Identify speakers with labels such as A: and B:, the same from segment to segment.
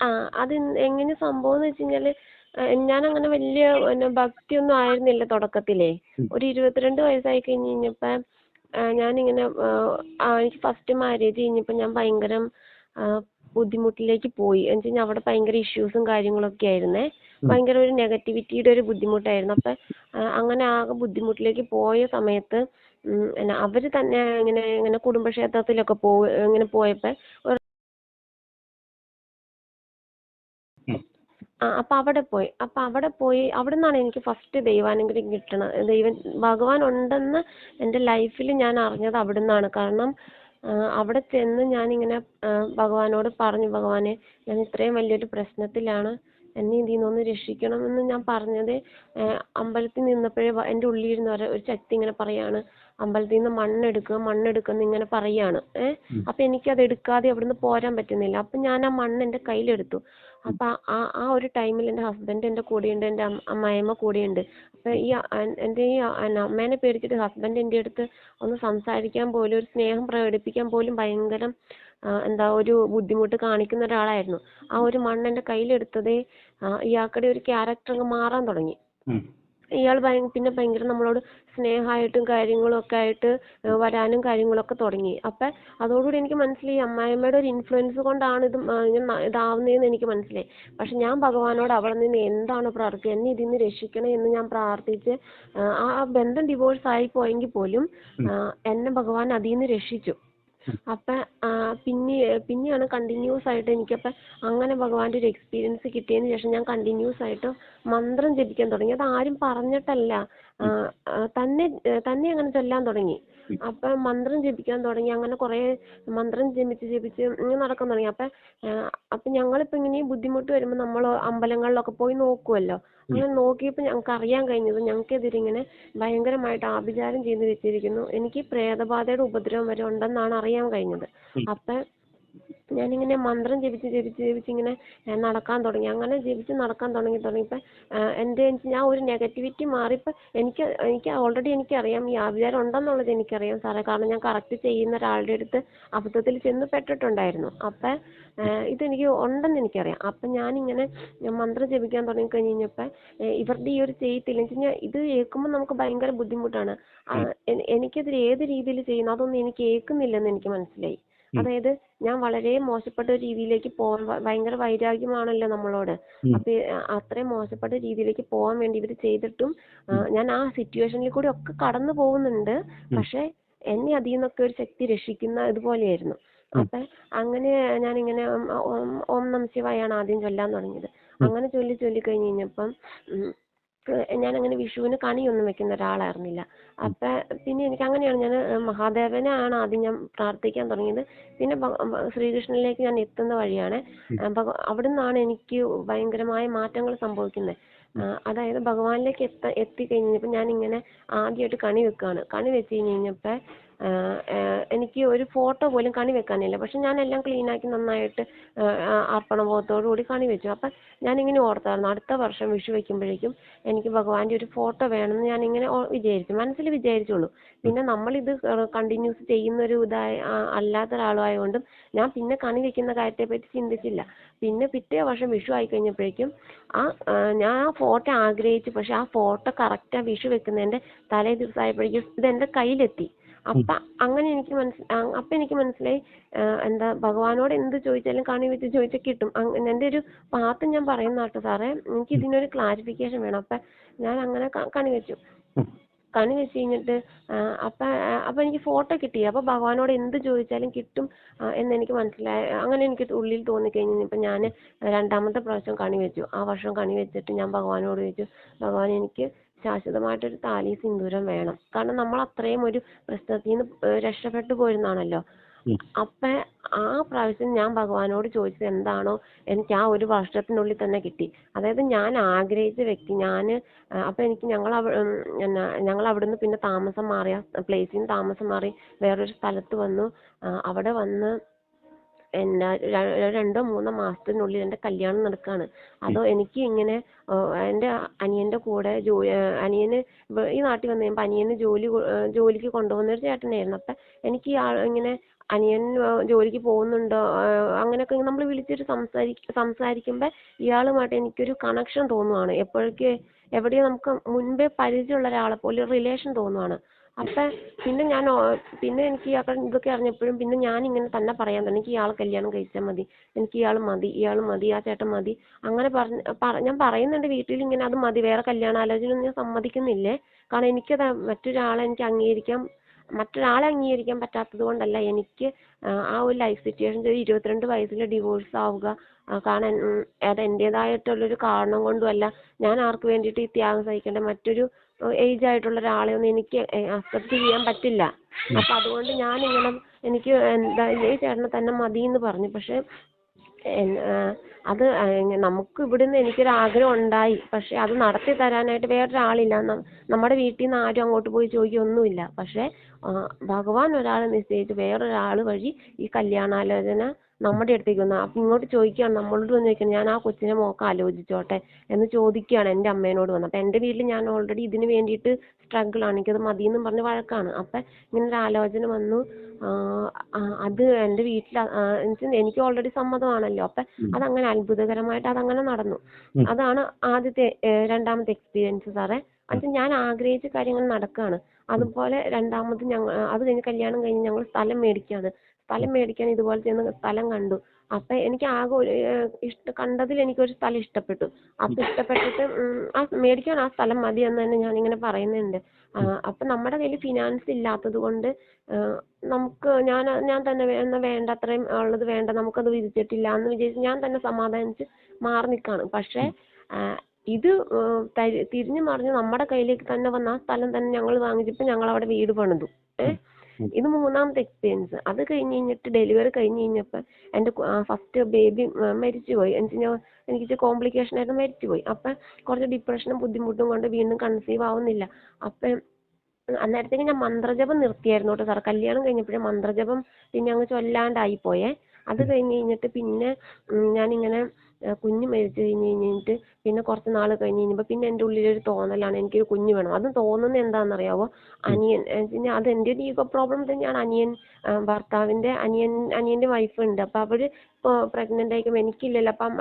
A: ആ അത് എങ്ങനെ സംഭവം എന്ന് വെച്ച് ഞാൻ അങ്ങനെ വലിയ പിന്നെ ഭക്തിയൊന്നും ആയിരുന്നില്ല തുടക്കത്തിലേ. ഒരു ഇരുപത്തിരണ്ട് വയസ്സായി കഴിഞ്ഞ് കഴിഞ്ഞപ്പോൾ ഞാനിങ്ങനെ എനിക്ക് ഫസ്റ്റ് മാരേജ് കഴിഞ്ഞപ്പോൾ ഞാൻ ഭയങ്കര ബുദ്ധിമുട്ടിലേക്ക് പോയി. എന്ന് വെച്ചാൽ അവിടെ ഭയങ്കര ഇഷ്യൂസും കാര്യങ്ങളൊക്കെ ആയിരുന്നേ. ഭയങ്കര ഒരു നെഗറ്റിവിറ്റിയുടെ ഒരു ബുദ്ധിമുട്ടായിരുന്നു. അപ്പം അങ്ങനെ ആകെ ബുദ്ധിമുട്ടിലേക്ക് പോയ സമയത്ത് അവർ അവർ തന്നെ ഇങ്ങനെ ഇങ്ങനെ കുടുംബക്ഷേത്രത്തിലൊക്കെ പോ ഇങ്ങനെ പോയപ്പോൾ ആ അപ്പം അവിടെ പോയി. അപ്പം അവിടെ പോയി അവിടെ നിന്നാണ് എനിക്ക് ഫസ്റ്റ് ദൈവാനുഗ്രഹം കിട്ടണത്. ദൈവം ഭഗവാൻ ഉണ്ടെന്ന് എന്റെ ലൈഫിൽ ഞാൻ അറിഞ്ഞത് അവിടെ നിന്നാണ് കാരണം അവിടെ ചെന്ന് ഇങ്ങനെ ഭഗവാനോട് പറഞ്ഞു ഭഗവാനെ ഞാൻ ഇത്രയും വലിയൊരു പ്രശ്നത്തിലാണ്. എന്നെ ഇതിൽ നിന്നൊന്ന് രക്ഷിക്കണമെന്ന് ഞാൻ പറഞ്ഞത്. അമ്പലത്തിൽ നിന്നപ്പോഴേ എന്റെ ഉള്ളിലിരുന്ന് ഒരു ശക്തി ഇങ്ങനെ പറയാണ്. അമ്പലത്തിൽ നിന്ന് മണ്ണെടുക്കുക മണ്ണെടുക്കുന്ന എന്ന് ഇങ്ങനെ പറയാണ്. ഏഹ് എനിക്ക് എനിക്കത് എടുക്കാതെ അവിടുന്ന് പോരാൻ പറ്റുന്നില്ല. അപ്പൊ ഞാൻ ആ മണ്ണ് എന്റെ കയ്യിലെടുത്തു. അപ്പൊ ആ ആ ഒരു ടൈമിൽ എന്റെ ഹസ്ബൻഡ് എന്റെ കൂടെയുണ്ട് എന്റെ അമ്മായിയമ്മ കൂടെയുണ്ട്. അപ്പൊ ഈ എന്റെ ഈ അമ്മേനെ പേടിച്ചിട്ട് ഹസ്ബൻഡ് എന്റെ അടുത്ത് ഒന്ന് സംസാരിക്കാൻ പോലും ഒരു സ്നേഹം പ്രകടിപ്പിക്കാൻ പോലും ഭയങ്കര എന്താ ഒരു ബുദ്ധിമുട്ട് കാണിക്കുന്ന ഒരാളായിരുന്നു. ആ ഒരു മണ്ണ് എന്റെ കയ്യിലെടുത്തതേ ഇയാൾക്കടെ ഒരു ക്യാരക്ടർ അങ്ങ് മാറാൻ തുടങ്ങി. ഇയാൾ ഭയ പിന്നെ ഭയങ്കര നമ്മളോട് സ്നേഹമായിട്ടും കാര്യങ്ങളും ഒക്കെ ആയിട്ട് വരാനും കാര്യങ്ങളൊക്കെ തുടങ്ങി. അപ്പം അതോടുകൂടി എനിക്ക് മനസ്സിലായി അമ്മായിമ്മയുടെ ഒരു ഇൻഫ്ലുവൻസ് കൊണ്ടാണ് ഇത് ഇങ്ങനെ ഇതാവുന്നതെന്ന് എനിക്ക് മനസ്സിലായി. പക്ഷെ ഞാൻ ഭഗവാനോട് അവിടെ നിന്ന് എന്താണ് പ്രാർത്ഥിക്കുക എന്നെ ഇതിൽ നിന്ന് രക്ഷിക്കണേ എന്ന് ഞാൻ പ്രാർത്ഥിച്ച് ആ ബന്ധം ഡിവോഴ്സ് ആയി പോയെങ്കിൽ പോലും എന്നെ ഭഗവാൻ അതിൽ നിന്ന് രക്ഷിച്ചു. അപ്പം പിന്നെ പിന്നെയാണ് കണ്ടിന്യൂസ് ആയിട്ട് എനിക്കപ്പം അങ്ങനെ ഭഗവാന്റെ ഒരു എക്സ്പീരിയൻസ് കിട്ടിയതിന് ശേഷം ഞാൻ കണ്ടിന്യൂസ് ആയിട്ട് മന്ത്രം ജപിക്കാൻ തുടങ്ങി. അത് ആരും പറഞ്ഞിട്ടല്ല. തന്നെ തന്നെ അങ്ങനെ ചൊല്ലാൻ തുടങ്ങി. അപ്പം മന്ത്രം ജപിക്കാൻ തുടങ്ങി. അങ്ങനെ കൊറേ മന്ത്രം ജപിച്ച് ജപിച്ച് ഇങ്ങനെ നടക്കാൻ തുടങ്ങി. അപ്പൊ ഏഹ് അപ്പൊ ഞങ്ങളിപ്പോ ഇങ്ങനെ ബുദ്ധിമുട്ട് വരുമ്പോൾ നമ്മൾ അമ്പലങ്ങളിലൊക്കെ പോയി നോക്കുവല്ലോ. അങ്ങനെ നോക്കിയപ്പോൾ ഞങ്ങൾക്ക് അറിയാൻ കഴിഞ്ഞത് ഞങ്ങൾക്കെതിരെ ഇങ്ങനെ ഭയങ്കരമായിട്ട് ആഭിചാരം ചെയ്ത് വെച്ചിരിക്കുന്നു. എനിക്ക് പ്രേതബാധയുടെ ഉപദ്രവം വരെ ഉണ്ടെന്നാണ് അറിയാൻ കഴിഞ്ഞത്. അപ്പം ഞാനിങ്ങനെ മന്ത്രം ജപിച്ച് ജപിച്ച് ജപിച്ച് ഇങ്ങനെ നടക്കാൻ തുടങ്ങി. അങ്ങനെ ജപിച്ച് നടക്കാൻ തുടങ്ങി തുടങ്ങിയപ്പോൾ എന്റെ ഞാൻ ഒരു നെഗറ്റിവിറ്റി മാറിയപ്പോൾ എനിക്ക് എനിക്ക് ഓൾറെഡി എനിക്കറിയാം ഈ ആഭിചാരം ഉണ്ടെന്നുള്ളത് എനിക്കറിയാം സാറേ. കാരണം ഞാൻ കറക്റ്റ് ചെയ്യുന്ന ഒരാളുടെ അടുത്ത് അബദ്ധത്തിൽ ചെന്ന് പെട്ടിട്ടുണ്ടായിരുന്നു. അപ്പം ഇതെനിക്ക് ഉണ്ടെന്ന് എനിക്കറിയാം. അപ്പം ഞാനിങ്ങനെ മന്ത്രം ജപിക്കാൻ തുടങ്ങി കഴിഞ്ഞ് കഴിഞ്ഞപ്പോൾ ഇവരുടെ ഈ ഒരു ചെയ്യത്തില്ല. വെച്ച് ഇത് കേൾക്കുമ്പോൾ നമുക്ക് ഭയങ്കര ബുദ്ധിമുട്ടാണ്. എനിക്കതിൽ ഏത് രീതിയിൽ ചെയ്യുന്നു? അതൊന്നും എനിക്ക് ഏൽക്കുന്നില്ലെന്ന് എനിക്ക് മനസ്സിലായി. അതായത് ഞാൻ വളരെ മോശപ്പെട്ട ഒരു രീതിയിലേക്ക് പോവാൻ ഭയങ്കര വൈരാഗ്യമാണല്ലോ നമ്മളോട്. അപ്പൊ അത്രയും മോശപ്പെട്ട രീതിയിലേക്ക് പോകാൻ വേണ്ടി ഇവർ ചെയ്തിട്ടും ഞാൻ ആ സിറ്റുവേഷനിൽ കൂടി ഒക്കെ കടന്നു പോകുന്നുണ്ട്. പക്ഷെ എന്നെ അതിൽ നിന്നൊക്കെ ഒരു ശക്തി രക്ഷിക്കുന്ന ഇതുപോലെയായിരുന്നു. അപ്പൊ അങ്ങനെ ഞാൻ ഇങ്ങനെ ഓം നമ ശിവായാണ് ആദ്യം ചൊല്ലാൻ തുടങ്ങിയത്. അങ്ങനെ ചൊല്ലി ചൊല്ലി കഴിഞ്ഞ് കഴിഞ്ഞപ്പം ഞാനങ്ങനെ വിഷുവിന് കണിയൊന്നും വെക്കുന്ന ഒരാളായിരുന്നില്ല. അപ്പം പിന്നെ എനിക്ക് അങ്ങനെയാണ് ഞാൻ മഹാദേവനെയാണ് ആദ്യം ഞാൻ പ്രാർത്ഥിക്കാൻ തുടങ്ങിയത്. പിന്നെ ശ്രീകൃഷ്ണനിലേക്ക് ഞാൻ എത്തുന്ന വഴിയാണ്. അവിടുന്നാണ് എനിക്ക് ഭയങ്കരമായ മാറ്റങ്ങൾ സംഭവിക്കുന്നത് അതായത് ഭഗവാനിലേക്ക് എത്ത ഞാൻ ഇങ്ങനെ ആദ്യമായിട്ട് കണി വെക്കുകയാണ് കണി വെച്ച് കഴിഞ്ഞ് കഴിഞ്ഞപ്പോൾ എനിക്ക് ഒരു ഫോട്ടോ പോലും കണി വെക്കാനില്ല. പക്ഷെ ഞാൻ എല്ലാം ക്ലീൻ ആക്കി നന്നായിട്ട് അർപ്പണബോധത്തോടു കൂടി കണി വെച്ചു. അപ്പം ഞാനിങ്ങനെ ഓർത്തായിരുന്നു. അടുത്ത വർഷം വിഷു വെക്കുമ്പോഴേക്കും എനിക്ക് ഭഗവാന്റെ ഒരു ഫോട്ടോ വേണമെന്ന് ഇങ്ങനെ വിചാരിച്ചു. മനസ്സിൽ വിചാരിച്ചുള്ളൂ. പിന്നെ നമ്മൾ ഇത് കണ്ടിന്യൂസ് ചെയ്യുന്ന ഒരു ഇതായ അല്ലാത്ത ഒരാളായതുകൊണ്ടും ഞാൻ പിന്നെ കണി വെക്കുന്ന കാര്യത്തെപ്പറ്റി ചിന്തിച്ചില്ല. പിന്നെ പിറ്റേ വർഷം വിഷു ആയി കഴിഞ്ഞപ്പോഴേക്കും ആ ഞാൻ ആ ഫോട്ടോ ആഗ്രഹിച്ചു. പക്ഷെ ആ ഫോട്ടോ കറക്റ്റ് ആ വിഷു വെക്കുന്നതിന്റെ തലേ ദിവസമായപ്പോഴേക്കും എന്റെ കയ്യിലെത്തി. അപ്പൊ അങ്ങനെ എനിക്ക് മനസ്സി അപ്പൊ എനിക്ക് മനസ്സിലായി എന്താ ഭഗവാനോട് എന്ത് ചോദിച്ചാലും കണി വെച്ച് ചോദിച്ചാൽ കിട്ടും. എന്റെ ഒരു പാത്ത് ഞാൻ പറയുന്നതാട്ടോ സാറേ എനിക്ക് ഇതിനൊരു ക്ലാരിഫിക്കേഷൻ വേണം. അപ്പൊ ഞാൻ അങ്ങനെ കണി വെച്ചു. കണി വെച്ച് കഴിഞ്ഞിട്ട് അപ്പൊ അപ്പൊ എനിക്ക് ഫോട്ടോ കിട്ടി. അപ്പൊ ഭഗവാനോട് എന്ത് ചോദിച്ചാലും കിട്ടും എന്ന് എനിക്ക് മനസ്സിലായി. അങ്ങനെ എനിക്ക് ഉള്ളിൽ തോന്നി ഇപ്പൊ ഞാൻ രണ്ടാമത്തെ പ്രാവശ്യം കണി വെച്ചു. ആ വർഷം കണി വെച്ചിട്ട് ഞാൻ ഭഗവാനോട് ചോദിച്ചു ഭഗവാൻ എനിക്ക് ശാശ്വതമായിട്ടൊരു താലി സിന്ദൂരം വേണം. കാരണം നമ്മൾ അത്രയും ഒരു പ്രശ്നത്തിൽ നിന്ന് രക്ഷപ്പെട്ടു പോയിരുന്നാണല്ലോ. അപ്പൊ ആ പ്രാവശ്യം ഞാൻ ഭഗവാനോട് ചോദിച്ചത് എന്താണോ എനിക്ക് ആ ഒരു വർഷത്തിനുള്ളിൽ തന്നെ കിട്ടി. അതായത് ഞാൻ ആഗ്രഹിച്ച വ്യക്തി ഞാൻ അപ്പൊ എനിക്ക് ഞങ്ങൾ എന്നാ ഞങ്ങൾ അവിടുന്ന് പിന്നെ താമസം മാറിയ പ്ലേസിൽ നിന്ന് താമസം മാറി വേറൊരു സ്ഥലത്ത് വന്നു. അവിടെ വന്ന് എന്നാ രണ്ടോ മൂന്നോ മാസത്തിനുള്ളിൽ എന്റെ കല്യാണം നടക്കാണ്. അതോ എനിക്ക് ഇങ്ങനെ എന്റെ അനിയന്റെ കൂടെ ജോ അനിയന് ഈ നാട്ടിൽ വന്ന് കഴിയുമ്പോ അനിയന് ജോലി ജോലിക്ക് കൊണ്ടുപോകുന്ന ഒരു ചേട്ടനായിരുന്നു. അപ്പൊ എനിക്ക് ഇങ്ങനെ അനിയൻ ജോലിക്ക് പോകുന്നുണ്ടോ അങ്ങനെയൊക്കെ നമ്മൾ വിളിച്ചിട്ട് സംസാരി സംസാരിക്കുമ്പോ ഇയാളുമായിട്ട് എനിക്കൊരു കണക്ഷൻ തോന്നുവാണ്. എപ്പോഴൊക്കെ എവിടെയോ നമുക്ക് മുൻപേ പരിചയമുള്ള ഒരാളെ പോലെ ഒരു റിലേഷൻ തോന്നുവാണ്. അപ്പം പിന്നെ ഞാൻ പിന്നെ എനിക്ക് ഇയാൾടെ ഇതൊക്കെ അറിഞ്ഞപ്പോഴും പിന്നെ ഞാൻ ഇങ്ങനെ തന്നെ പറയാൻ തുടങ്ങി. എനിക്ക് ഇയാളെ കല്യാണം കഴിച്ചാൽ മതി. എനിക്ക് ഇയാൾ മതി ഇയാൾ മതി ആ ചേട്ടൻ മതി. അങ്ങനെ പറഞ്ഞ് പറ- ഞാൻ പറയുന്നുണ്ട് വീട്ടിൽ ഇങ്ങനെ അത് മതി. വേറെ കല്യാണാലോചന ഞാൻ സമ്മതിക്കുന്നില്ലേ? കാരണം എനിക്കത് മറ്റൊരാളെ എനിക്ക് അംഗീകരിക്കാൻ മറ്റൊരാളെ അംഗീകരിക്കാൻ പറ്റാത്തത് കൊണ്ടല്ല എനിക്ക് ആ, ഒരു ലൈഫ് സിറ്റുവേഷൻ ഒരു ഇരുപത്തിരണ്ട് വയസ്സിൽ ഡിവോഴ്സ് ആവുക. കാരണം അത് എന്റേതായിട്ടുള്ളൊരു കാരണം കൊണ്ടുമല്ല ഞാൻ ആർക്ക് വേണ്ടിയിട്ട് ഈ ത്യാഗം സഹിക്കേണ്ട മറ്റൊരു ഏജ് ആയിട്ടുള്ള ഒരാളെ ഒന്നും എനിക്ക് അക്സെപ്റ്റ് ചെയ്യാൻ പറ്റില്ല. അപ്പോ അതുകൊണ്ട് ഞാൻ ഇങ്ങനെ എനിക്ക് എന്താ ഈ ചേട്ടനെ തന്നെ മതി എന്ന് പറഞ്ഞു. പക്ഷെ അത് നമുക്ക് ഇവിടുന്ന് എനിക്കൊരു ആഗ്രഹം ഉണ്ടായി. പക്ഷെ അത് നടത്തി തരാനായിട്ട് വേറൊരാളില്ല. നമ്മുടെ വീട്ടിൽ നിന്ന് ആരും അങ്ങോട്ട് പോയി ചോദിക്കൊന്നുമില്ല. പക്ഷെ ആ, ഭഗവാൻ ഒരാളെ നിശ്ചയിച്ച് വേറൊരാൾ വഴി ഈ കല്യാണാലോചന നമ്മുടെ അടുത്തേക്ക് വന്ന് അപ്പൊ ഇങ്ങോട്ട് ചോദിക്കുകയാണ് നമ്മളോട് വന്ന് ചോദിക്കണം ഞാൻ ആ കൊച്ചിനെ മോക്ക് ആലോചിച്ചോട്ടെ? എന്ന് ചോദിക്കുകയാണ് എന്റെ അമ്മേനോട് വന്ന്. അപ്പൊ എന്റെ വീട്ടിൽ ഞാൻ ഓൾറെഡി ഇതിന് വേണ്ടിയിട്ട് സ്ട്രഗിൾ ആണ്. എനിക്കത് മതിയെന്നും പറഞ്ഞ് വഴക്കാണ്. അപ്പൊ ഇങ്ങനെ ഒരു ആലോചന വന്നു. അത് എന്റെ വീട്ടിൽ എനിക്ക് ഓൾറെഡി സമ്മതമാണല്ലോ. അപ്പൊ അതങ്ങനെ അത്ഭുതകരമായിട്ട് അതങ്ങനെ നടന്നു. അതാണ് ആദ്യത്തെ രണ്ടാമത്തെ എക്സ്പീരിയൻസ് സാറേ. അത് ഞാൻ ആഗ്രഹിച്ച കാര്യങ്ങൾ നടക്കുകയാണ്. അതുപോലെ രണ്ടാമത് ഞങ്ങൾ അത് കഴിഞ്ഞ് കല്യാണം കഴിഞ്ഞ് ഞങ്ങൾ സ്ഥലം മേടിക്കുകയാണ്. സ്ഥലം മേടിക്കാൻ ഇതുപോലെ ചെന്ന് സ്ഥലം കണ്ടു. അപ്പൊ എനിക്ക് ആകെ ഒരു ഇഷ്ട കണ്ടതിൽ എനിക്ക് ഒരു സ്ഥലം ഇഷ്ടപ്പെട്ടു. അപ്പൊ ഇഷ്ടപ്പെട്ടിട്ട് ആ മേടിക്കാൻ ആ സ്ഥലം മതി എന്ന് തന്നെ ഞാൻ ഇങ്ങനെ പറയുന്നുണ്ട് അപ്പൊ നമ്മുടെ കയ്യിൽ ഫിനാൻസ് ഇല്ലാത്തത് കൊണ്ട് നമുക്ക് ഞാൻ ഞാൻ തന്നെ എന്നാ വേണ്ട അത്രയും ഉള്ളത് വേണ്ട നമുക്കത് വിധിച്ചിട്ടില്ല എന്ന് വിചാരിച്ച് ഞാൻ തന്നെ സമാധാനിച്ച് മാറി നിൽക്കാണ് പക്ഷെ ഇത് തിരിഞ്ഞു മറിഞ്ഞ് നമ്മുടെ കയ്യിലേക്ക് തന്നെ വന്ന ആ സ്ഥലം തന്നെ ഞങ്ങൾ വാങ്ങിച്ചിട്ട് ഞങ്ങൾ അവിടെ വീട് പണിതു. ഏഹ് ഇത് മൂന്നാമത്തെ എക്സ്പീരിയൻസ് അത് കഴിഞ്ഞ് കഴിഞ്ഞിട്ട് ഡെലിവറി കഴിഞ്ഞ് കഴിഞ്ഞപ്പോൾ എന്റെ ഫസ്റ്റ് ബേബി മരിച്ചുപോയി. എനിക്ക് ഞാൻ എനിക്ക് ഇച്ചിരി കോംപ്ലിക്കേഷൻ ആയിട്ട് മരിച്ചുപോയി. അപ്പം കുറച്ച് ഡിപ്രഷനും ബുദ്ധിമുട്ടും കൊണ്ട് വീണ്ടും കൺസീവ് ആവുന്നില്ല. അപ്പം അന്നേരത്തേക്ക് ഞാൻ മന്ത്രജപം നിർത്തിയായിരുന്നു കേട്ടോ സാർ കല്യാണം കഴിഞ്ഞപ്പോഴേ മന്ത്രജപം പിന്നെ അങ്ങ് ചൊല്ലാണ്ടായി പോയേ അത് കഴിഞ്ഞ് കഴിഞ്ഞിട്ട് പിന്നെ ഞാനിങ്ങനെ കുഞ്ഞ് മരിച്ചു കഴിഞ്ഞ് കഴിഞ്ഞിട്ട് പിന്നെ കുറച്ച് നാൾ കഴിഞ്ഞ് കഴിഞ്ഞപ്പോൾ പിന്നെ എന്റെ ഉള്ളിലൊരു തോന്നലാണ്. എനിക്കൊരു കുഞ്ഞ് വേണം. അത് തോന്നുന്നത് എന്താണെന്നറിയാവോ? അനിയൻ പിന്നെ അത് എന്റെ ഒരു ഈഗോ പ്രോബ്ലം തന്നെയാണ്. അനിയൻ ഭർത്താവിന്റെ ഭർത്താവിന്റെ അനിയൻ അനിയന്റെ വൈഫ് ഉണ്ട് അപ്പോൾ അവർ ഇപ്പോൾ പ്രഗ്നന്റ് എനിക്ക് എനിക്കില്ലല്ലോ. അപ്പം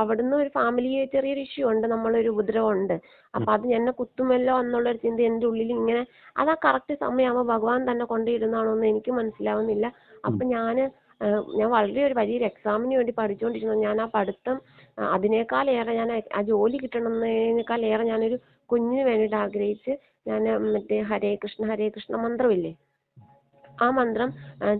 A: അവിടുന്ന് ഒരു ഫാമിലി ചെറിയൊരു ഇഷ്യൂ ഉണ്ട്. നമ്മളൊരു ഉപദ്രവം ഉണ്ട് അപ്പം അത് എന്നെ കുത്തുമല്ലോ എന്നുള്ളൊരു ചിന്ത എന്റെ ഉള്ളിൽ ഇങ്ങനെ അത് ആ കറക്റ്റ് സമയമാകുമ്പോൾ ഭഗവാൻ തന്നെ കൊണ്ടിരുന്നാണോ എന്ന് എനിക്ക് മനസ്സിലാവുന്നില്ല. അപ്പം ഞാൻ ഞാൻ വളരെ ഒരു വലിയൊരു എക്സാമിന് വേണ്ടി പഠിച്ചുകൊണ്ടിരുന്നു. ഞാൻ ആ പഠിത്തം അതിനേക്കാളേറെ ഞാൻ ആ ജോലി കിട്ടണമെന്നതിനേക്കാളേറെ ഞാനൊരു കുഞ്ഞിന് വേണ്ടിയിട്ട് ആഗ്രഹിച്ച് ഞാൻ മറ്റേ ഹരേ കൃഷ്ണ ഹരേ കൃഷ്ണ മന്ത്രമില്ലേ? ആ മന്ത്രം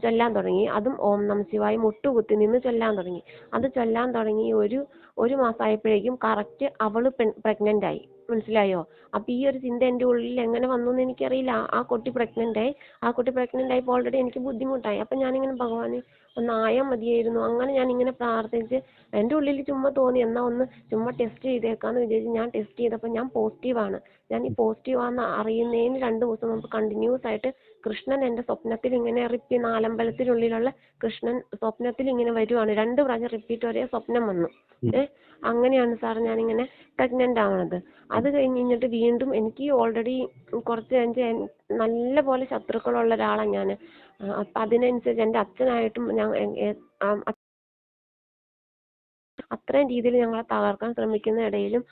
A: ചൊല്ലാൻ തുടങ്ങി. അതും ഓം നമ ശിവായ മുട്ടുകുത്തി നിന്ന് ചൊല്ലാൻ തുടങ്ങി. അത് ചൊല്ലാൻ തുടങ്ങി ഒരു ഒരു മാസമായപ്പോഴേക്കും കറക്റ്റ് അവൾ പ്രഗ്നന്റ് ആയി. മനസ്സിലായോ? അപ്പൊ ഈ ഒരു ചിന്ത എന്റെ ഉള്ളിൽ എങ്ങനെ വന്നു എന്ന് എനിക്കറിയില്ല. ആ- കുട്ടി പ്രഗ്നന്റ് ആയി. ആ കുട്ടി പ്രഗ്നന്റ് ആയപ്പോൾ ഓൾറെഡി എനിക്ക് ബുദ്ധിമുട്ടായി. അപ്പൊ ഞാനിങ്ങനെ ഭഗവാനെ ഒന്ന് ആയാൽ മതിയായിരുന്നു. അങ്ങനെ ഞാൻ ഇങ്ങനെ പ്രാർത്ഥിച്ച് എന്റെ ഉള്ളിൽ ചുമ്മാ തോന്നി എന്നാ ഒന്ന് ചുമ്മാ ടെസ്റ്റ് ചെയ്തേക്കാന്ന് വിചാരിച്ച് ഞാൻ ടെസ്റ്റ് ചെയ്തപ്പോൾ ഞാൻ പോസിറ്റീവാണ് ഞാൻ ഈ പോസിറ്റീവാന്ന് അറിയുന്നതിന് രണ്ട് ദിവസം മുൻപ് കണ്ടിന്യൂസ് ആയിട്ട് കൃഷ്ണൻ എന്റെ സ്വപ്നത്തിൽ ഇങ്ങനെ റിപ്പി നാലമ്പലത്തിനുള്ളിലുള്ള കൃഷ്ണൻ സ്വപ്നത്തിൽ ഇങ്ങനെ വരുവാണ്. രണ്ട് പ്രാവശ്യം റിപ്പീറ്റ് ഒരേ സ്വപ്നം വന്നു. ഏ അങ്ങനെയാണ് സാർ ഞാനിങ്ങനെ പ്രഗ്നന്റ് ആവണത്. അത് കഴിഞ്ഞ് കഴിഞ്ഞിട്ട് വീണ്ടും എനിക്ക് ഓൾറെഡി കുറച്ച് എനിക്ക് നല്ല പോലെ ശത്രുക്കളുള്ള ഒരാളാണ് ഞാൻ അപ്പൊ അതിനനുസരിച്ച് എന്റെ അച്ഛനായിട്ടും ഞാൻ അത്രയും രീതിയിൽ ഞങ്ങളെ തകർക്കാൻ ശ്രമിക്കുന്ന ഇടയിലും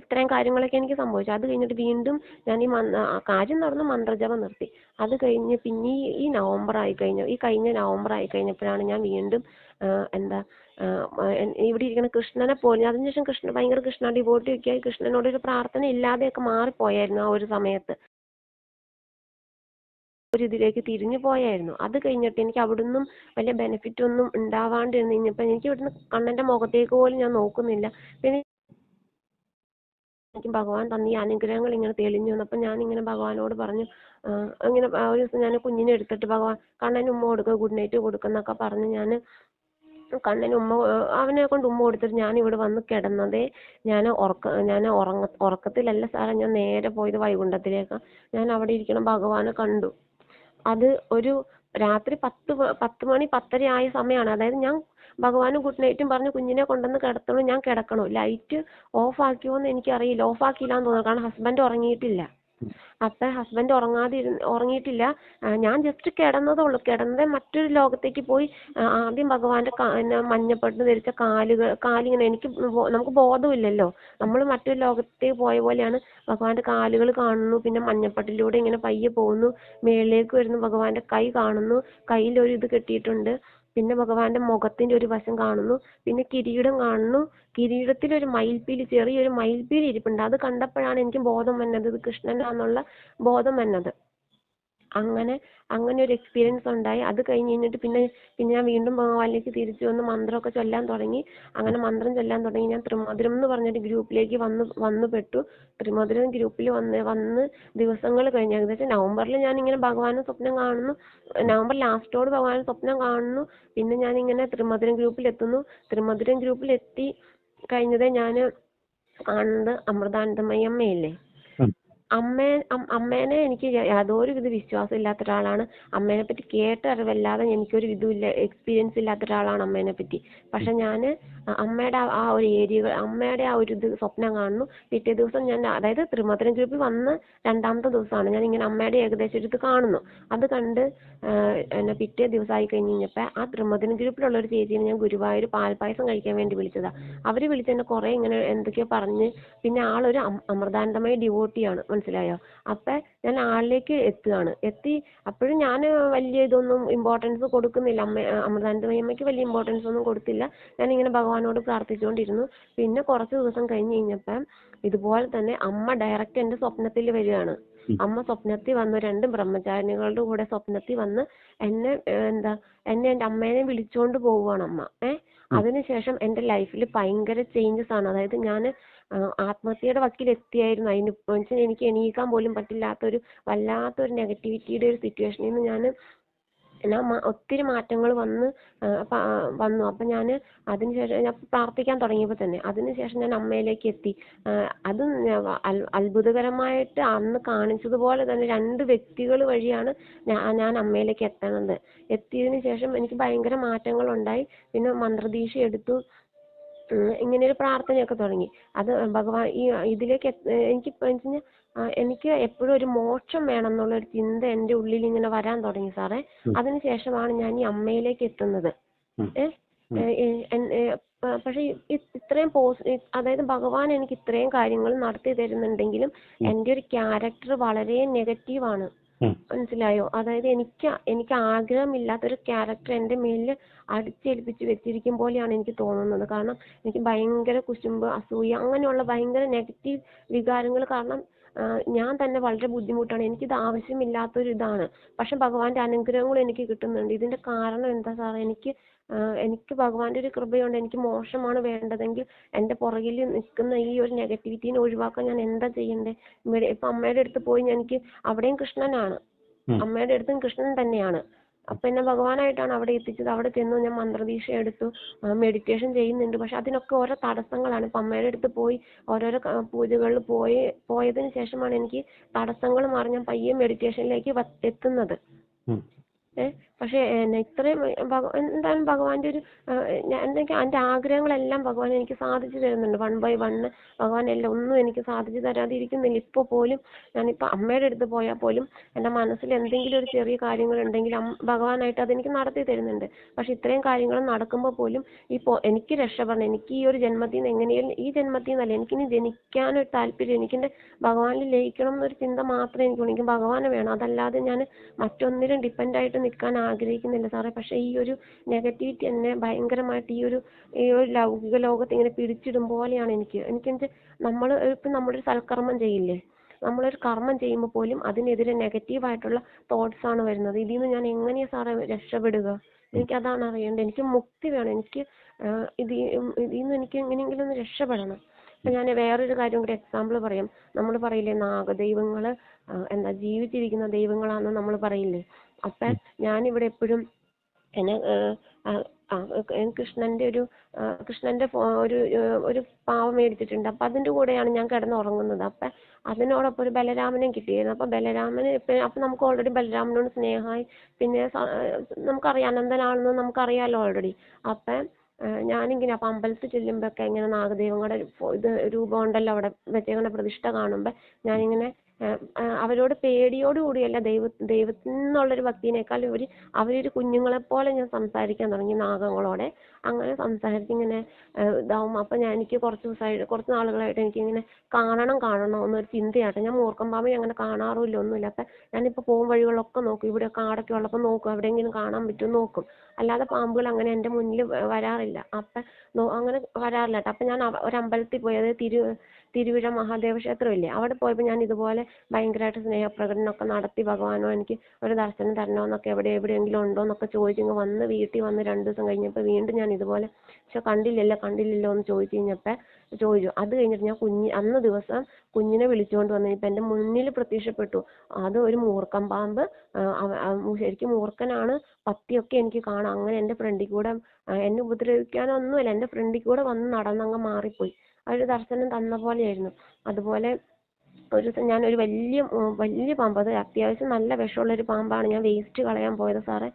A: ഇത്രയും കാര്യങ്ങളൊക്കെ എനിക്ക് സംഭവിച്ചു. അത് കഴിഞ്ഞിട്ട് വീണ്ടും ഞാൻ ഈ മന്ത്ര കാര്യം നടന്നു മന്ത്രജപം നിർത്തി. അത് കഴിഞ്ഞ് പിന്നെ ഈ നവംബർ ആയി കഴിഞ്ഞു ഈ കഴിഞ്ഞ നവംബർ ആയി കഴിഞ്ഞപ്പോഴാണ് ഞാൻ വീണ്ടും എന്താ ഇവിടെ ഇരിക്കുന്ന കൃഷ്ണനെ പോലെ അതിനുശേഷം കൃഷ്ണ ഭയങ്കര കൃഷ്ണ ഡിവോട്ടി ഒക്കെ ആയി കൃഷ്ണനോടൊരു പ്രാർത്ഥന ഇല്ലാതെയൊക്കെ മാറിപ്പോയായിരുന്നു ആ ഒരു സമയത്ത്. ഒരു ഇതിലേക്ക് തിരിഞ്ഞു പോയായിരുന്നു. അത് കഴിഞ്ഞിട്ട് എനിക്ക് അവിടുന്നും വലിയ ബെനിഫിറ്റ് ഒന്നും ഉണ്ടാവാണ്ട് ഇരുന്ന് കഴിഞ്ഞപ്പോൾ എനിക്ക് ഇവിടുന്ന് കണ്ണന്റെ മുഖത്തേക്ക് പോലും ഞാൻ നോക്കുന്നില്ല. പിന്നെ എനിക്ക് ഭഗവാൻ തന്ന ഈ അനുഗ്രഹങ്ങൾ ഇങ്ങനെ തെളിഞ്ഞു ഞാൻ ഇങ്ങനെ ഭഗവാനോട് പറഞ്ഞു അങ്ങനെ ഒരു ദിവസം ഞാൻ കുഞ്ഞിനെ എടുത്തിട്ട് ഭഗവാൻ കണ്ണന് ഉമ്മ കൊടുക്കുക ഗുഡ് നൈറ്റ് കൊടുക്കുന്നൊക്കെ പറഞ്ഞ് ഞാൻ കണ്ണന് ഉമ്മ അവനെ കൊണ്ട് ഉമ്മ കൊടുത്തിട്ട് ഞാൻ ഇവിടെ വന്ന് കിടന്നതേ ഞാൻ ഉറക്ക ഞാൻ ഉറങ്ങ ഉറക്കത്തിലല്ല സാറേ ഞാൻ നേരെ പോയത് വൈകുണ്ഠത്തിലേക്കാണ് ഞാൻ അവിടെ ഇരിക്കണം ഭഗവാനെ കണ്ടു. അത് ഒരു രാത്രി പത്ത് പത്ത് മണി പത്തര ആയ സമയമാണ് അതായത് ഞാൻ ഭഗവാന് ഗുഡ് നൈറ്റും പറഞ്ഞ് കുഞ്ഞിനെ കൊണ്ടുവന്ന് കിടത്തണം ഞാൻ കിടക്കണോ? ലൈറ്റ് ഓഫ് ആക്കിയോന്ന് എനിക്കറിയില്ല. ഓഫ് ആക്കിയില്ലാന്ന് തോന്നുന്നു കാരണം ഹസ്ബൻഡ് ഉറങ്ങിയിട്ടില്ല. അപ്പൊ ഹസ്ബൻഡ് ഉറങ്ങാതെ ഇരുന്ന് ഉറങ്ങിയിട്ടില്ല ഞാൻ ജസ്റ്റ് കിടന്നതേ ഉള്ളൂ കിടന്നതേ മറ്റൊരു ലോകത്തേക്ക് പോയി ആദ്യം ഭഗവാന്റെ കാ- പിന്നെ മഞ്ഞപ്പട്ട് ധരിച്ച കാലുകൾ കാലിങ്ങനെ എനിക്ക് നമുക്ക് ബോധമില്ലല്ലോ. നമ്മൾ മറ്റൊരു ലോകത്തേക്ക് പോയ പോലെയാണ് ഭഗവാന്റെ കാലുകൾ കാണുന്നു പിന്നെ മഞ്ഞപ്പട്ടിലൂടെ ഇങ്ങനെ പയ്യെ പോകുന്നു മേളിലേക്ക് വരുന്നു ഭഗവാന്റെ കൈ കാണുന്നു കയ്യിൽ ഒരു ഇത് കെട്ടിയിട്ടുണ്ട്. പിന്നെ ഭഗവാന്റെ മുഖത്തിന്റെ ഒരു വശം കാണുന്നു. പിന്നെ കിരീടം കാണുന്നു. കിരീടത്തിൽ ഒരു മയിൽപ്പീലി ചെറിയൊരു മയിൽപ്പീലി ഇരിപ്പുണ്ട്. അത് കണ്ടപ്പോഴാണ് എനിക്ക് ബോധം വന്നത്. ഇത് കൃഷ്ണനാന്നുള്ള ബോധം വന്നത്. അങ്ങനെ അങ്ങനെ ഒരു എക്സ്പീരിയൻസ് ഉണ്ടായി. അത് കഴിഞ്ഞ് കഴിഞ്ഞിട്ട് പിന്നെ പിന്നെ ഞാൻ വീണ്ടും ഭഗവാനിലേക്ക് തിരിച്ചു വന്ന് മന്ത്രമൊക്കെ ചൊല്ലാൻ തുടങ്ങി. അങ്ങനെ മന്ത്രം ചൊല്ലാൻ തുടങ്ങി. ഞാൻ ത്രിമധുരം എന്ന് പറഞ്ഞൊരു ഗ്രൂപ്പിലേക്ക് വന്ന് വന്നു പെട്ടു. ത്രിമധുരം ഗ്രൂപ്പിൽ വന്ന് വന്ന് ദിവസങ്ങൾ കഴിഞ്ഞ്. ഏകദേശം നവംബറിൽ ഞാൻ ഇങ്ങനെ ഭഗവാനെ സ്വപ്നം കാണുന്നു. നവംബർ ലാസ്റ്റോട് ഭഗവാനെ സ്വപ്നം കാണുന്നു. പിന്നെ ഞാൻ ഇങ്ങനെ ത്രിമധുരം ഗ്രൂപ്പിൽ എത്തുന്നു. ത്രിമധുരം ഗ്രൂപ്പിൽ എത്തി കഴിഞ്ഞതേ ഞാൻ കാണുന്നത് അമൃതാനന്ദമയമ്മയില്ലേ?
B: ഉം.
A: അമ്മേ അം- അമ്മേനെ എനിക്ക് യാതൊരു വിധ വിശ്വാസം ഇല്ലാത്ത ഒരാളാണ് അമ്മേനെ പറ്റി കേട്ട അറിവല്ലാതെ എനിക്കൊരു ഇതുമില്ല എക്സ്പീരിയൻസ് ഇല്ലാത്ത ഒരാളാണ് അമ്മേനെ പറ്റി പക്ഷെ ഞാൻ അമ്മയുടെ ആ- ഒരു ഏരിയ അമ്മയുടെ ആ ഒരു ഇത് സ്വപ്നം കാണുന്നു. പിറ്റേ ദിവസം ഞാൻ അതായത് ത്രിമധുരം ഗ്രൂപ്പിൽ വന്ന രണ്ടാമത്തെ ദിവസമാണ് ഞാൻ ഇങ്ങനെ അമ്മയുടെ ഏകദേശം ഒരു ഇത് കാണുന്നു. അത് കണ്ട് എന്നെ പിറ്റേ ദിവസം ആയി കഴിഞ്ഞ് കഴിഞ്ഞപ്പോൾ ആ ത്രിമധുരം ഗ്രൂപ്പിലുള്ള ഒരു ചേച്ചിയെ ഞാൻ ഗുരുവായൂർ പാൽപ്പായസം കഴിക്കാൻ വേണ്ടി വിളിച്ചതാ. അവർ വിളിച്ച് എന്നെ കുറേ ഇങ്ങനെ എന്തൊക്കെയോ പറഞ്ഞ് പിന്നെ ആളൊരു അമൃതാനന്ദമയ ഡിവോട്ടിയാണ് മനസ്സിലായോ? അപ്പൊ ഞാൻ ആളിലേക്ക് എത്തുകയാണ്. എത്തി അപ്പോഴും ഞാൻ വലിയ ഇതൊന്നും ഇമ്പോർട്ടൻസ് കൊടുക്കുന്നില്ല. അമ്മ അമൃതാനന്ദമയമ്മയ്ക്ക് വലിയ ഇമ്പോർട്ടൻസ് ഒന്നും കൊടുത്തില്ല. ഞാൻ ഇങ്ങനെ ഭഗവാനോട് പ്രാർത്ഥിച്ചുകൊണ്ടിരുന്നു പിന്നെ കുറച്ച് ദിവസം കഴിഞ്ഞ് കഴിഞ്ഞപ്പം ഇതുപോലെ തന്നെ അമ്മ ഡയറക്റ്റ് എന്റെ സ്വപ്നത്തിൽ വരികയാണ്. അമ്മ സ്വപ്നത്തിൽ വന്ന് രണ്ട് ബ്രഹ്മചാരിണികളുടെ കൂടെ സ്വപ്നത്തിൽ വന്ന് എന്നെ എന്താ എന്നെ എന്റെ അമ്മേനെ വിളിച്ചോണ്ട് പോവുകയാണ് അമ്മ. ഏഹ് അതിനുശേഷം എന്റെ ലൈഫിൽ ഭയങ്കര ചേഞ്ചസ് ആണ്. അതായത് ഞാൻ ആത്മഹത്യയുടെ വക്കിൽ എത്തിയായിരുന്നു. അതിന് എനിക്ക് എണീക്കാൻ പോലും പറ്റില്ലാത്ത പറ്റില്ലാത്തൊരു വല്ലാത്തൊരു നെഗറ്റിവിറ്റിയുടെ ഒരു സിറ്റുവേഷനിൽ നിന്ന് ഞാൻ മാ ഒത്തിരി മാറ്റങ്ങൾ വന്ന് വന്നു. അപ്പം ഞാൻ അതിനുശേഷം ഞാൻ പ്രാർത്ഥിക്കാൻ തുടങ്ങിയപ്പോൾ തന്നെ അതിനുശേഷം ഞാൻ അമ്മയിലേക്ക് എത്തി. അത് അത്ഭുതകരമായിട്ട് അന്ന് കാണിച്ചതുപോലെ തന്നെ രണ്ട് വ്യക്തികൾ വഴിയാണ് ഞാൻ അമ്മയിലേക്ക് എത്തണത് എത്തിയതിനു ശേഷം എനിക്ക് ഭയങ്കര മാറ്റങ്ങൾ ഉണ്ടായി പിന്നെ മന്ത്രദീക്ഷ എടുത്തു. ഇങ്ങനെ ഒരു പ്രാർത്ഥനയൊക്കെ തുടങ്ങി. അത് ഭഗവാൻ ഈ ഇതിലേക്ക് എത്ത- എനിക്ക് എപ്പോഴും ഒരു മോക്ഷം വേണം എന്നുള്ള ഒരു ചിന്ത എന്റെ ഉള്ളിൽ ഇങ്ങനെ വരാൻ തുടങ്ങി സാറേ. അതിനുശേഷമാണ് ഞാൻ ഈ അമ്മയിലേക്ക് എത്തുന്നത്. പക്ഷെ ഇത്രയും പോസ് അതായത് ഭഗവാൻ എനിക്ക് ഇത്രയും കാര്യങ്ങൾ നടത്തി തരുന്നുണ്ടെങ്കിലും എന്റെ ഒരു ക്യാരക്ടർ വളരെ നെഗറ്റീവ്
B: ആണ്
A: മനസ്സിലായോ? അതായത് എനിക്ക് എനിക്ക് ആഗ്രഹമില്ലാത്തൊരു ക്യാരക്ടർ എന്റെ മേലിൽ അടിച്ചേൽപ്പിച്ച് വെച്ചിരിക്കും പോലെയാണ് എനിക്ക് തോന്നുന്നത്. കാരണം എനിക്ക് ഭയങ്കര കുശുമ്പ് അസൂയ അങ്ങനെയുള്ള ഭയങ്കര നെഗറ്റീവ് വികാരങ്ങൾ കാരണം ഞാൻ തന്നെ വളരെ ബുദ്ധിമുട്ടാണ്. എനിക്കിത് ആവശ്യമില്ലാത്തൊരു ഇതാണ് പക്ഷെ ഭഗവാന്റെ അനുഗ്രഹങ്ങൾ എനിക്ക് കിട്ടുന്നുണ്ട്. ഇതിന്റെ കാരണം എന്താ സാർ എനിക്ക് എനിക്ക് ഭഗവാന്റെ ഒരു കൃപയുണ്ട്. എനിക്ക് മോശമാണ് വേണ്ടതെങ്കിൽ എന്റെ പുറകിൽ നിൽക്കുന്ന ഈ ഒരു നെഗറ്റിവിറ്റീനെ ഒഴിവാക്കാൻ ഞാൻ എന്താ ചെയ്യണ്ടേ? ഇവിടെ ഇപ്പൊ അമ്മയുടെ അടുത്ത് പോയി എനിക്ക് അവിടെയും കൃഷ്ണനാണ്. അമ്മയുടെ അടുത്തും കൃഷ്ണൻ തന്നെയാണ്. അപ്പൊ എന്നെ ഭഗവാനായിട്ടാണ് അവിടെ എത്തിച്ചത്. അവിടെ ചെന്നു ഞാൻ മന്ത്രദീക്ഷ എടുത്തു. മെഡിറ്റേഷൻ ചെയ്യുന്നുണ്ട്. പക്ഷെ അതിനൊക്കെ ഓരോ തടസ്സങ്ങളാണ്. ഇപ്പൊ അമ്മയുടെ അടുത്ത് പോയി ഓരോരോ പൂജകളിൽ പോയി പോയതിന് ശേഷമാണ് എനിക്ക് തടസ്സങ്ങൾ മാറി ഞാൻ പയ്യെ മെഡിറ്റേഷനിലേക്ക് എത്തുന്നത്. ഏഹ് പക്ഷെ എന്നെ ഇത്രയും ഭഗ- എന്തായാലും ഭഗവാന്റെ ഒരു ഞാൻ എന്റെ ആഗ്രഹങ്ങളെല്ലാം ഭഗവാൻ എനിക്ക് സാധിച്ചു തരുന്നുണ്ട്. വൺ ബൈ വൺ ഭഗവാൻ എല്ലാം ഒന്നും എനിക്ക് സാധിച്ചു തരാതെ ഇരിക്കുന്നില്ല ഇപ്പോൾ പോലും ഞാനിപ്പോൾ അമ്മയുടെ അടുത്ത് പോയാൽ പോലും എന്റെ മനസ്സിൽ എന്തെങ്കിലും ഒരു ചെറിയ കാര്യങ്ങൾ ഉണ്ടെങ്കിൽ അമ്മ ഭഗവാനായിട്ട് അതെനിക്ക് നടത്തി തരുന്നുണ്ട്. പക്ഷെ ഇത്രയും കാര്യങ്ങൾ നടക്കുമ്പോൾ പോലും ഈ പോ എനിക്ക് രക്ഷപ്പെടണം എനിക്ക് ഈ ഒരു ജന്മത്തിൽ നിന്ന് എങ്ങനെയും ഈ ജന്മത്തിൽ നിന്നല്ല എനിക്കിനി ജനിക്കാനൊരു താല്പര്യം എനിക്കെന്റെ ഭഗവാനിൽ ലയിക്കണം എന്നൊരു ചിന്ത മാത്രമേ എനിക്കുള്ളൂ. എനിക്ക് ഭഗവാനെ വേണം. അതല്ലാതെ ഞാൻ മറ്റൊന്നിലും ഡിപ്പെൻഡ് ആയിട്ട് നിൽക്കാൻ ആഗ്രഹിക്കുന്നില്ല സാറേ. പക്ഷേ ഈ ഒരു നെഗറ്റിവിറ്റി എന്നെ ഭയങ്കരമായിട്ട് ഈ ഒരു ഈ ഒരു ലൗകിക ലോകത്ത് ഇങ്ങനെ പിടിച്ചിടും പോലെയാണ് എനിക്ക്. എനിക്ക് നമ്മൾ ഇപ്പം നമ്മളൊരു സൽക്കർമ്മം ചെയ്യില്ലേ? നമ്മളൊരു കർമ്മം ചെയ്യുമ്പോൾ പോലും അതിനെതിരെ നെഗറ്റീവ് ആയിട്ടുള്ള തോട്ട്സ് ആണ് വരുന്നത്. ഇതിൽ നിന്ന് ഞാൻ എങ്ങനെയാ സാറേ രക്ഷപ്പെടുക? എനിക്ക് അതാണ് അറിയേണ്ടത്. എനിക്ക് മുക്തി വേണം. എനിക്ക് ഇത് ഇതിൽ നിന്ന് എനിക്ക് എങ്ങനെയെങ്കിലും ഒന്ന് രക്ഷപ്പെടണം. ഇപ്പൊ ഞാൻ വേറൊരു കാര്യം കൂടി എക്സാമ്പിൾ പറയാം. നമ്മൾ പറയില്ലേ നാഗദൈവങ്ങൾ ആഹ് എന്താ ജീവിച്ചിരിക്കുന്ന ദൈവങ്ങളാണെന്ന് നമ്മൾ പറയില്ലേ? അപ്പൊ ഞാനിവിടെ എപ്പോഴും എന്നെ കൃഷ്ണന്റെ ഒരു കൃഷ്ണന്റെ ഒരു ഒരു പാവം മേടിച്ചിട്ടുണ്ട്. അപ്പൊ അതിന്റെ കൂടെയാണ് ഞാൻ കിടന്നുറങ്ങുന്നത്. അപ്പൊ അതിനോടൊപ്പം ഒരു ബലരാമനെയും കിട്ടിയിരുന്നു. അപ്പൊ ബലരാമന് ഇപ്പൊ അപ്പൊ നമുക്ക് ഓൾറെഡി ബലരാമനോട് സ്നേഹമായി. പിന്നെ നമുക്കറിയാം അനന്തനാണെന്ന് നമുക്കറിയാലോ ഓൾറെഡി അപ്പൊ ഞാനിങ്ങനെ അപ്പൊ അമ്പലത്തിൽ ചെല്ലുമ്പോഴൊക്കെ ഇങ്ങനെ നാഗദൈവങ്ങളുടെ ഇത് രൂപം ഉണ്ടല്ലോ അവിടെ വെച്ചേക്കുന്ന പ്രതിഷ്ഠ കാണുമ്പോൾ ഞാനിങ്ങനെ അവരോട് പേടിയോട് കൂടിയല്ല ദൈവ ദൈവത്തിൽ നിന്നുള്ളൊരു ഭക്തിനേക്കാൾ ഉപരി അവരൊരു കുഞ്ഞുങ്ങളെ പോലെ ഞാൻ സംസാരിക്കാൻ തുടങ്ങി നാഗങ്ങളോടെ. അങ്ങനെ സംസാരിച്ച് ഇങ്ങനെ ഇതാവും. അപ്പൊ ഞാൻ എനിക്ക് കുറച്ച് ദിവസമായിട്ട് കുറച്ച് നാളുകളായിട്ട് എനിക്ക് ഇങ്ങനെ കാണണം കാണണം എന്നൊരു ചിന്തയാട്ടെ. ഞാൻ മൂർഖൻ പാമ്പിനെ അങ്ങനെ കാണാറുമില്ല ഒന്നുമില്ല. അപ്പൊ ഞാനിപ്പോ പോകും വഴികളൊക്കെ നോക്കും. ഇവിടെ കാടൊക്കെ ഉള്ളപ്പോൾ നോക്കും. എവിടെയെങ്കിലും കാണാൻ പറ്റുമോ നോക്കും. അല്ലാതെ പാമ്പുകൾ അങ്ങനെ എന്റെ മുന്നിൽ വരാറില്ല. അപ്പം അങ്ങനെ വരാറില്ല കേട്ടോ ഞാൻ ഒരു അമ്പലത്തിൽ പോയി അതായത് തിരു തിരുവിഴ മഹാദേവ ക്ഷേത്രം ഇല്ലേ അവിടെ പോയപ്പോൾ ഞാൻ ഇതുപോലെ ഭയങ്കരമായിട്ട് സ്നേഹപ്രകടനമൊക്കെ നടത്തി ഭഗവാനോ എനിക്ക് ഒരു ദർശനം തരണോ എന്നൊക്കെ എവിടെ എവിടെയെങ്കിലും ഉണ്ടോ എന്നൊക്കെ ചോദിച്ചു ഇങ്ങ് വന്ന് വീട്ടിൽ വന്ന് രണ്ട് ദിവസം കഴിഞ്ഞപ്പോൾ വീണ്ടും ഞാൻ ഇതുപോലെ പക്ഷെ കണ്ടില്ലല്ലോ കണ്ടില്ലല്ലോ എന്ന് ചോദിച്ചു കഴിഞ്ഞപ്പോൾ ചോദിച്ചു. അത് കഴിഞ്ഞിട്ട് ഞാൻ കുഞ്ഞ് അന്ന് ദിവസം കുഞ്ഞിനെ വിളിച്ചുകൊണ്ട് വന്നു ഇപ്പം എന്റെ മുന്നിൽ പ്രത്യക്ഷപ്പെട്ടു. അത് ഒരു മൂർഖൻ പാമ്പ്. ശരിക്കും മൂർഖനാണ്. പത്തിയൊക്കെ എനിക്ക് കാണാം. അങ്ങനെ എന്റെ ഫ്രണ്ടിൽ കൂടെ എന്നെ ഉപദ്രവിക്കാനൊന്നുമല്ല. എന്റെ ഫ്രണ്ടിൽ കൂടെ വന്ന് നടന്നങ്ങ് മാറിപ്പോയി. ഒരു ദർശനം തന്ന പോലെയായിരുന്നു. അതുപോലെ ഒരു ദിവസം ഞാൻ ഒരു വലിയ വലിയ പാമ്പ് അത് അത്യാവശ്യം നല്ല വിഷമുള്ള ഒരു പാമ്പാണ്. ഞാൻ വേസ്റ്റ് കളയാൻ പോയത് സാറേ.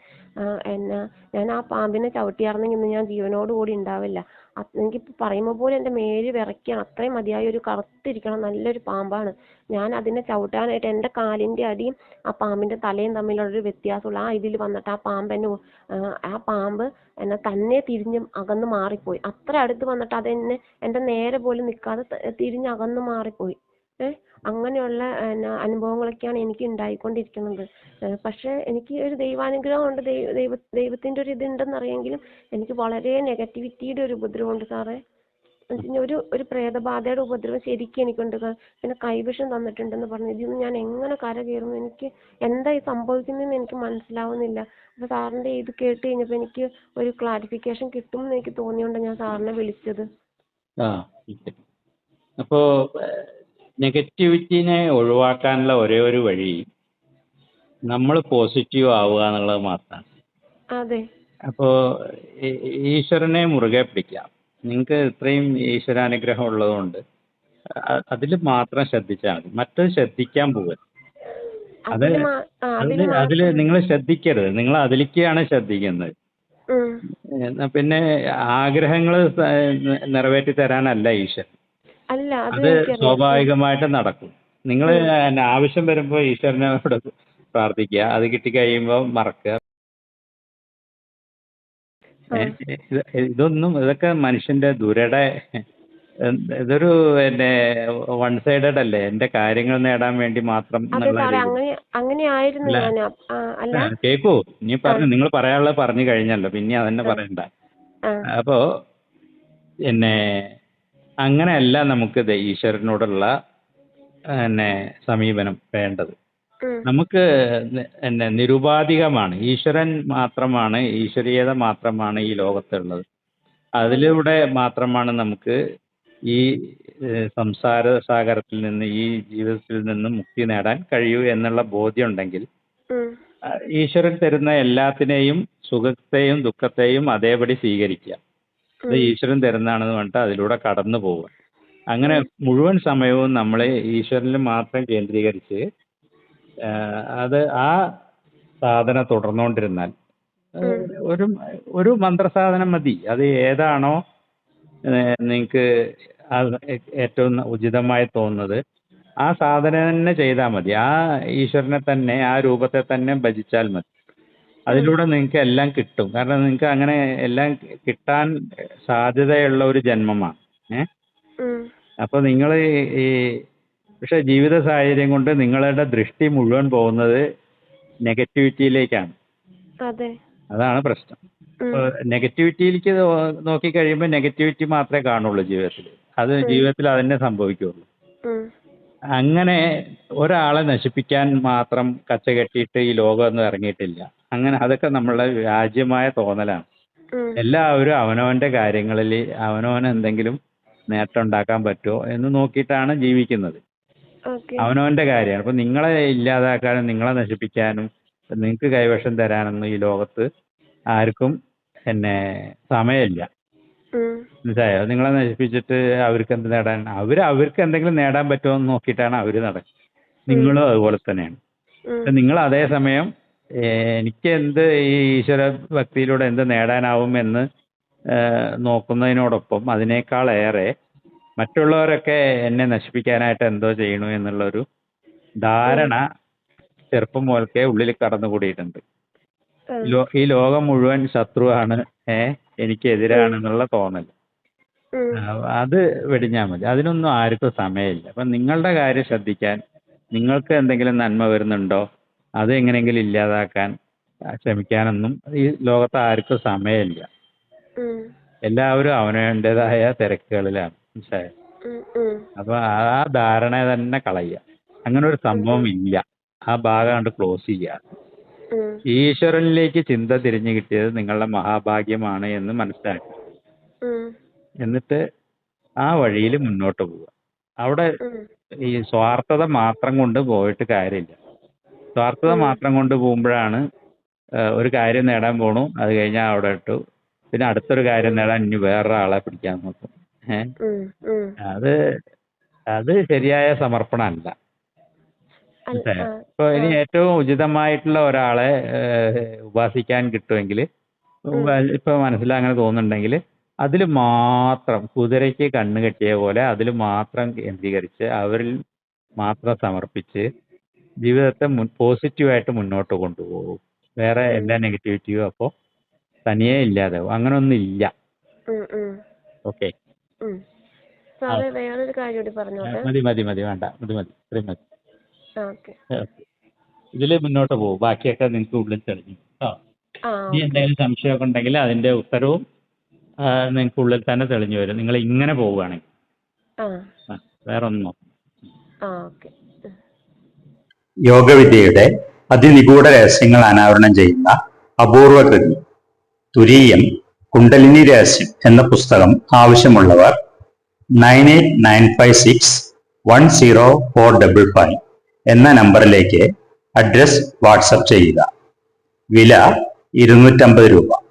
A: എന്നാ ഞാൻ ആ പാമ്പിനെ ചവിട്ടിയായിരുന്നെങ്കിൽ ഇന്ന് ഞാൻ ജീവനോട് കൂടി ഉണ്ടാവില്ല. എനിക്ക് എനിക്കിപ്പോൾ പറയുമ്പോൾ പോലും എന്റെ മേൽ വിറയ്ക്കുകയാണ് അത്രയും മതിയായ ഒരു കറുത്തിരിക്കണം നല്ലൊരു പാമ്പാണ്. ഞാൻ അതിനെ ചവിട്ടാനായിട്ട് എന്റെ കാലിന്റെ അടിയും ആ പാമ്പിന്റെ തലയും തമ്മിലുള്ളൊരു വ്യത്യാസമുള്ള ആ ഇതിൽ വന്നിട്ട് ആ പാമ്പ് എന്നെ ആ, പാമ്പ് എന്നെ തന്നെ തിരിഞ്ഞ് അകന്ന് മാറിപ്പോയി. അത്ര അടുത്ത് വന്നിട്ട് അതെന്നെ എന്റെ നേരെ പോലും നിൽക്കാതെ തിരിഞ്ഞ് അകന്ന് മാറിപ്പോയി. ഏ അങ്ങനെയുള്ള എന്നാ അനുഭവങ്ങളൊക്കെയാണ് എനിക്ക് ഉണ്ടായിക്കൊണ്ടിരിക്കുന്നത്. ഏഹ് പക്ഷെ എനിക്ക് ഒരു ദൈവാനുഗ്രഹം ഉണ്ട് ദൈവ ദൈവ ദൈവത്തിന്റെ ഒരു ഇതുണ്ടെന്നറിയെങ്കിലും എനിക്ക് വളരെ നെഗറ്റിവിറ്റിയുടെ ഒരു ഉപദ്രവമുണ്ട് സാറേ. ഒരു ഒരു പ്രേതബാധയുടെ ഉപദ്രവം ശരിക്കും എനിക്കുണ്ട് സാർ. പിന്നെ കൈവിഷം തന്നിട്ടുണ്ടെന്ന് പറഞ്ഞു. ഇതിൽ നിന്ന് ഞാൻ എങ്ങനെ കരകയറും? എനിക്ക് എന്താ ഈ സംഭവിക്കുന്നതെന്ന് എനിക്ക് മനസ്സിലാവുന്നില്ല. അപ്പോൾ സാറിന്റെ ഇത് കേട്ട് കഴിഞ്ഞപ്പോൾ എനിക്ക് ഒരു ക്ലാരിഫിക്കേഷൻ കിട്ടും എന്ന് എനിക്ക് തോന്നിയോണ്ടാണ് ഞാൻ സാറിനെ വിളിച്ചത്.
B: അപ്പോ നെഗറ്റിവിറ്റിനെ ഒഴിവാക്കാനുള്ള ഒരേ ഒരു വഴി നമ്മൾ പോസിറ്റീവ് ആവുക എന്നുള്ളത് മാത്രമാണ്.
A: അതെ.
B: അപ്പോൾ ഈശ്വരനെ മുറുകെ പിടിക്കാം. നിങ്ങൾക്ക് ഇത്രയും ഈശ്വരാനുഗ്രഹം ഉള്ളതുകൊണ്ട് അതിൽ മാത്രം ശ്രദ്ധിച്ചാൽ മതി. മറ്റത് ശ്രദ്ധിക്കാൻ പോകരുത് അത് അതിൽ അതിൽ നിങ്ങൾ ശ്രദ്ധിക്കരുത്. നിങ്ങൾ അതിലേക്കാണ് ശ്രദ്ധിക്കുന്നത്. പിന്നെ ആഗ്രഹങ്ങൾ നിറവേറ്റി തരാനല്ല ഈശ്വരൻ.
A: അല്ല അത്
B: സ്വാഭാവികമായിട്ട് നടക്കും. നിങ്ങൾ ആവശ്യം വരുമ്പോൾ ഈശ്വരനോട് പ്രാർത്ഥിക്കുക. അത് കിട്ടിക്കഴിയുമ്പോൾ മറക്കുക. ഇതൊന്നും ഇതൊക്കെ മനുഷ്യന്റെ ദുരടെ ഇതൊരു പിന്നെ വൺ സൈഡഡ് അല്ലേ? എന്റെ കാര്യങ്ങൾ നേടാൻ വേണ്ടി മാത്രം കേക്കൂ. ഇനി പറഞ്ഞു നിങ്ങൾ പറയാനുള്ളത് പറഞ്ഞു കഴിഞ്ഞല്ലോ. പിന്നെ അതന്നെ പറയണ്ട.
A: അപ്പോൾ
B: അപ്പോ പിന്നെ അങ്ങനെയല്ല നമുക്ക് ദേ ഈശ്വരനോടുള്ള പിന്നെ സമീപനം വേണ്ടത്. നമുക്ക് പിന്നെ നിരുപാധികമാണ്. ഈശ്വരൻ മാത്രമാണ് ഈശ്വരീയത മാത്രമാണ് ഈ ലോകത്തുള്ളത്. അതിലൂടെ മാത്രമാണ് നമുക്ക് ഈ സംസാര സാഗരത്തിൽ നിന്ന് ഈ ജീവിതത്തിൽ നിന്ന് മുക്തി നേടാൻ കഴിയൂ എന്നുള്ള ബോധ്യം ഉണ്ടെങ്കിൽ ഈശ്വരൻ തരുന്ന എല്ലാത്തിനെയും സുഖത്തെയും ദുഃഖത്തെയും അതേപടി സ്വീകരിക്കുക. അത് ഈശ്വരൻ തരുന്നതാണെന്ന് പറഞ്ഞിട്ട് അതിലൂടെ കടന്നു പോവുക. അങ്ങനെ മുഴുവൻ സമയവും നമ്മളെ ഈശ്വരനിൽ മാത്രം കേന്ദ്രീകരിച്ച് അത് ആ സാധന തുടർന്നുകൊണ്ടിരുന്നാൽ ഒരു ഒരു മന്ത്രസാധനം മതി. അത് ഏതാണോ നിങ്ങൾക്ക് ഏറ്റവും ഉചിതമായി തോന്നുന്നത്. ആ സാധന തന്നെ ചെയ്താൽ മതി. ആ ഈശ്വരനെ തന്നെ ആ രൂപത്തെ തന്നെ ഭജിച്ചാൽ മതി. അതിലൂടെ നിങ്ങൾക്ക് എല്ലാം കിട്ടും. കാരണം നിങ്ങൾക്ക് അങ്ങനെ എല്ലാം കിട്ടാൻ സാധ്യതയുള്ള ഒരു ജന്മമാണ്. ഏഹ് അപ്പൊ നിങ്ങൾ ഈ പക്ഷെ ജീവിത സാഹചര്യം കൊണ്ട് നിങ്ങളുടെ ദൃഷ്ടി മുഴുവൻ പോകുന്നത് നെഗറ്റിവിറ്റിയിലേക്കാണ്.
A: അതെ.
B: അതാണ് പ്രശ്നം. നെഗറ്റിവിറ്റിയിലേക്ക് നോക്കി നോക്കിക്കഴിയുമ്പോൾ നെഗറ്റിവിറ്റി മാത്രമേ കാണുള്ളൂ ജീവിതത്തിൽ. അത് ജീവിതത്തിൽ അതന്നെ
A: സംഭവിക്കുള്ളൂ.
B: അങ്ങനെ ഒരാളെ നശിപ്പിക്കാൻ മാത്രം കച്ച കെട്ടിയിട്ട് ഈ ലോകം ഒന്നും ഇറങ്ങിയിട്ടില്ല. അങ്ങനെ അതൊക്കെ നമ്മളുടെ വ്യാജ്യമായ തോന്നലാണ്. എല്ലാവരും അവനവന്റെ കാര്യങ്ങളിൽ അവനവന് എന്തെങ്കിലും നേട്ടം ഉണ്ടാക്കാൻ പറ്റുമോ എന്ന് നോക്കിയിട്ടാണ് ജീവിക്കുന്നത്. അവനവന്റെ കാര്യമാണ്. അപ്പൊ നിങ്ങളെ ഇല്ലാതാക്കാനും നിങ്ങളെ നശിപ്പിക്കാനും നിങ്ങൾക്ക് കൈവശം തരാനൊന്നും ഈ ലോകത്ത് ആർക്കും
A: എന്നെ
B: സമയമില്ല. മനസ്സിലായോ? നിങ്ങളെ നശിപ്പിച്ചിട്ട് അവർക്ക് എന്ത് നേടാൻ അവർ അവർക്ക് എന്തെങ്കിലും നേടാൻ പറ്റുമോ എന്ന് നോക്കിയിട്ടാണ് അവർ നടക്കുന്നത്. നിങ്ങളും അതുപോലെ തന്നെയാണ്. നിങ്ങൾ അതേസമയം എനിക്ക് എന്ത് ഈ ഈശ്വര ഭക്തിയിലൂടെ എന്ത് നേടാനാവും എന്ന് ഏഹ്, നോക്കുന്നതിനോടൊപ്പം അതിനേക്കാളേറെ മറ്റുള്ളവരൊക്കെ എന്നെ നശിപ്പിക്കാനായിട്ട് എന്തോ ചെയ്യണു എന്നുള്ളൊരു ധാരണ ചെറുപ്പം മുതൽക്കേ ഉള്ളിൽ കടന്നുകൂടിയിട്ടുണ്ട്.
A: കൂടിയിട്ടുണ്ട്
B: ഈ ലോകം മുഴുവൻ ശത്രുവാണ് ഏ എനിക്കെതിരാണെന്നുള്ള തോന്നൽ
A: ഉം.
B: ആ, അത് വെടിഞ്ഞാൽ മതി. അതിനൊന്നും ആർക്കും സമയമില്ല. അപ്പൊ നിങ്ങളുടെ കാര്യം ശ്രദ്ധിക്കാൻ നിങ്ങൾക്ക് എന്തെങ്കിലും നന്മ വരുന്നുണ്ടോ? അത് എങ്ങനെയെങ്കിലും ഇല്ലാതാക്കാൻ ശ്രമിക്കാനൊന്നും ഈ ലോകത്ത് ആർക്കും സമയമില്ല. എല്ലാവരും അവനവന്റെതായ തിരക്കുകളിലാണ് മനസ്സിലായോ. അപ്പോൾ ആ ധാരണ തന്നെ കളയുക. അങ്ങനെ ഒരു സംഭവം ഇല്ല. ആ ഭാഗം കണ്ട് ക്ലോസ് ചെയ്യുക. ഈശ്വരനിലേക്ക് ചിന്ത തിരിഞ്ഞു കിട്ടിയത് നിങ്ങളുടെ മഹാഭാഗ്യമാണ് എന്ന് മനസ്സിലാക്കുക.
A: ഉം.
B: എന്നിട്ട് ആ വഴിയിൽ മുന്നോട്ട് പോവുക. അവിടെ ഈ സ്വാർത്ഥത മാത്രം കൊണ്ട് പോയിട്ട് കാര്യമില്ല. സ്വാർത്ഥത മാത്രം കൊണ്ട് പോകുമ്പോഴാണ് ഒരു കാര്യം നേടാൻ പോണു അത് കഴിഞ്ഞാൽ അവിടെ ഇട്ടു. പിന്നെ അടുത്തൊരു കാര്യം നേടാൻ ഇനി വേറൊരാളെ പിടിക്കാൻ നോക്കും. ഏഹ്. അത് അത് ശരിയായ സമർപ്പണമല്ല? ഇപ്പൊ ഇനി ഏറ്റവും ഉചിതമായിട്ടുള്ള ഒരാളെ ഉപാസിക്കാൻ കിട്ടുമെങ്കിൽ ഇപ്പൊ മനസ്സിൽ അങ്ങനെ തോന്നുന്നുണ്ടെങ്കിൽ അതിൽ മാത്രം കുതിരയ്ക്ക് കണ്ണ് കെട്ടിയ പോലെ അതിൽ മാത്രം കേന്ദ്രീകരിച്ച് അവരിൽ മാത്രം സമർപ്പിച്ച് ജീവിതത്തെ മുൻ പോസിറ്റീവായിട്ട് മുന്നോട്ട് കൊണ്ടുപോകും. വേറെ എല്ലാ നെഗറ്റിവിറ്റിയും അപ്പോൾ തനിയെ ഇല്ലാതാവും. അങ്ങനൊന്നും ഇല്ല.
A: ഉം. ഉം.
B: ഓക്കെ
A: വേറൊരു കാര്യം കൂടി പറഞ്ഞോട്ടെ?
B: മതി മതി മതി. വേണ്ട. മതി മതി. ഇത്രയും മതി. ഇതിൽ മുന്നോട്ട് പോകും. ബാക്കിയൊക്കെ നിങ്ങൾക്ക് ഉള്ളിൽ തെളിഞ്ഞു.
A: ആ
B: ഇനി എന്തെങ്കിലും സംശയമൊക്കെ ഉണ്ടെങ്കിൽ അതിന്റെ ഉത്തരവും നിങ്ങൾക്ക് ഉള്ളിൽ തന്നെ തെളിഞ്ഞു വരും. നിങ്ങൾ ഇങ്ങനെ പോവുകയാണെങ്കിൽ. വേറെ ഒന്നും നോക്കണ്ട.
C: യോഗവിദ്യയുടെ അതിനിഗൂഢ രഹസ്യങ്ങൾ അനാവരണം ചെയ്യുന്ന അപൂർവ കൃതി. തുരീയം കുണ്ടലിനി രഹസ്യം എന്ന പുസ്തകം ആവശ്യമുള്ളവർ nine eight nine five six one zero four double five എന്ന നമ്പറിലേക്ക് അഡ്രസ് വാട്സപ്പ് ചെയ്യുക. വില ഇരുന്നൂറ്റമ്പത് രൂപ.